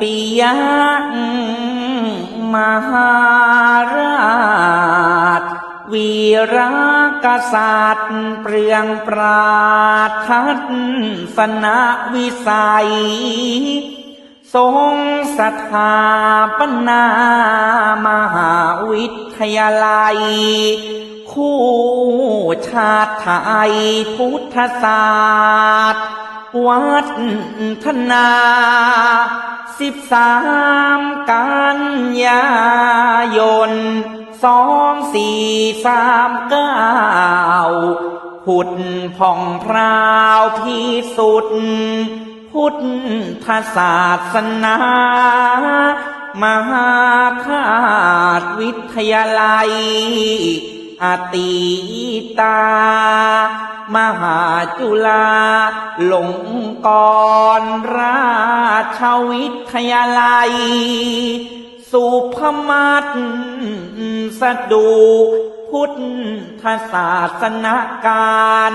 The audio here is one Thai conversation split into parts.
ปิยะมหาราช วีรกษัตริย์ เปลืองปราดทัศนวิสัย ทรงสถาปนามหาวิทยาลัย คู่ชาติไทยพุทธศาสตร์ วัฒนาสิบสามกันยายนสองสี่สามเก้าผุดผ่องพราวพิสุทธิ์พุทธศาสนามหาธาตุวิทยาลัย อติตา มหาจุฬาหลงกรราชวิทยาลัย สุภมัตสดูพุทธศาสนาการ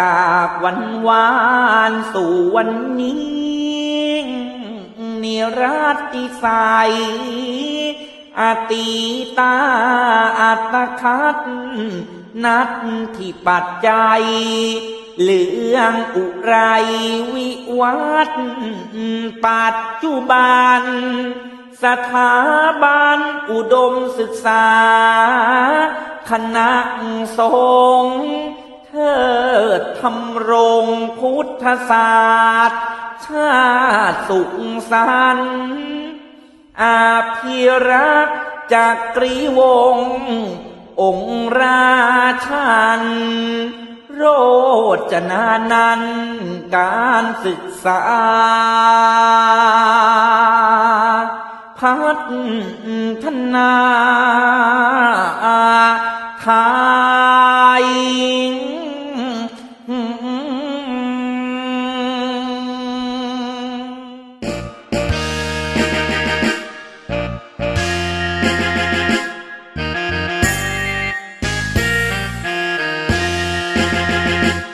จากวันวานสู่วันนี้นิรัตติใสย อติตาอัตคัดนัดที่ปัจจัยเรื่องอุไรวิวัตปัจจุบัน สถาบันอุดมศึกษา คณะสงฆ์เทิดทำรงพุทธศาสตร์ ชาติสุขสันต์ อาภิรักจากกรีวง องค์ราชัน โรจนานันการศึกษา พัฒนาทา